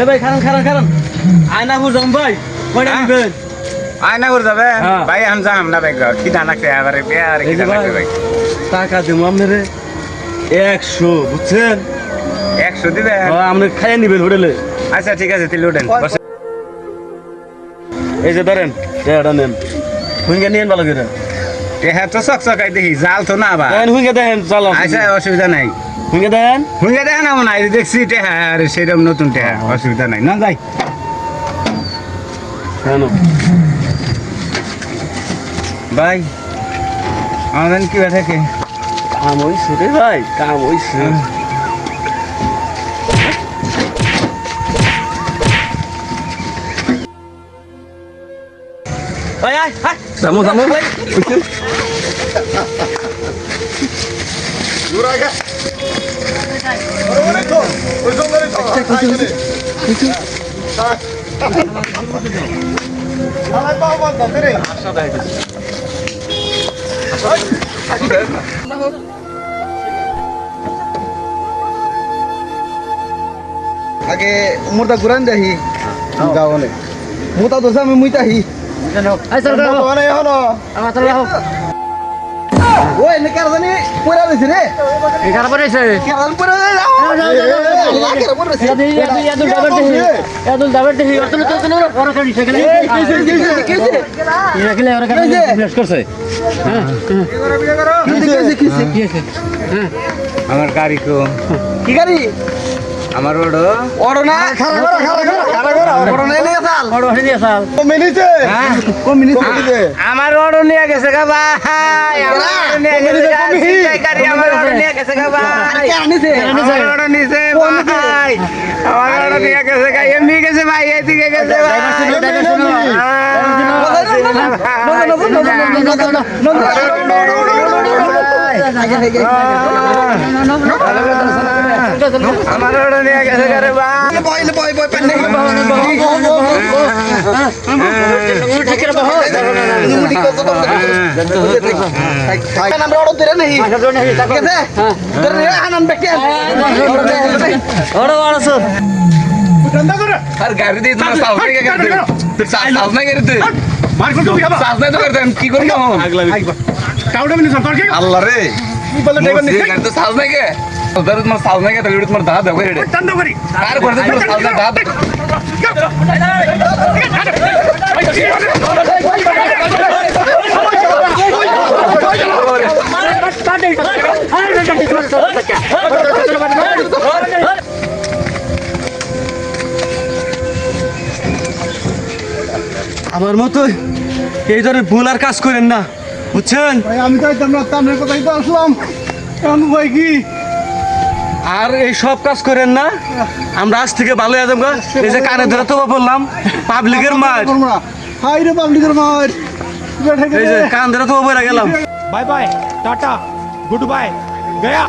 এ ভাই খারান খারান খারান। আয়নাপুর যাম ভাই কয়টা হ্যাঁ। দিবেন আয়না করে যাবে? হ্যাঁ। ভাই আমি যাম না ভাই কি দানা খেয়ে আবারে আর কি এই যে দানা ভাই টাকা দিব আপনারে। একশো বুঝছেন? একশো দিবে আপনি খাইয়ে নিবেন হোটেলে। আচ্ছা ঠিক আছে এই যে ধরেন এটা নেন। হুইঙ্গে নিয়েন ভালো করে। হ্যাঁ তো চক চকাই দেখি জাল তো না হুইঙ্গে দেখেন চালাম আচ্ছা অসুবিধা নাই। হুইঙ্গে দেখেন হুঙ্গে দেখে না মনে হয় দেখছি টেহা আর সেরকম নতুন টেহা অসুবিধা নাই না যাই কেন ভাই আমাদের কি থাকে কাম হইছে রে ভাই কাম হইছে আয় আয় আয় যাব যাব আগে মোরটা ঘুরান দেখি অনেক মোটা তো আমি মুইতাহি মানে এখনও। ওই নে কার জানি পয়রা দিছে রে কার পয়রা দে লাকের পয়রা আমার গাড়ি তো কি গাড়ি আমার ওডো ওড়ো না খাড়া করো খাড়া করো খাড়া করো ওড়ো নাই নিয়ে চাল কমিনিতে হ্যাঁ? কমিনিতে আমার ওডো নিয়ে গেছে গা ভাই আমার নিয়ে গেছে গা গাড়ি আমার ওডো নিয়ে গেছে গা ভাই কে আনিছে আমার ওডো নিছে ভাই আমার ওডো নিয়ে গেছে গা এমনি গেছে ভাই এদিকে গেছে ভাই আমার ওডো নিয়ে গেছে রে বয় বয় বয় পেন আর গাড়ি দিয়ে তোমার কি করব কাউডা মিনি সন্তর কে? আল্লাহ রে। বলে ড্রাইভার মোর গাড়ি তো সাউন্ড নাই কে ওদের তোমার সাউন্ড নাই কে তাহলে তোমার দাদা দেবে রে চন্দ করি। কার করতে তোমার সাউন্ড না দাদা আমার মতো এই ধরনের ভুল আর কাজ করেন না। বুঝছেন? ভাই আমি চাইতাম না কথাই তো আসলাম। ভাই কি? আর এই সব কাজ করেন না। আমরা আজ থেকে ভালো আদম এই যে কানে ধরে তোবা বললাম পাবলিকের মার হাই রে পাবলিকের মার এই যে কান ধরে তোবা বইরা গেলাম। Bye bye tata good bye Gaya.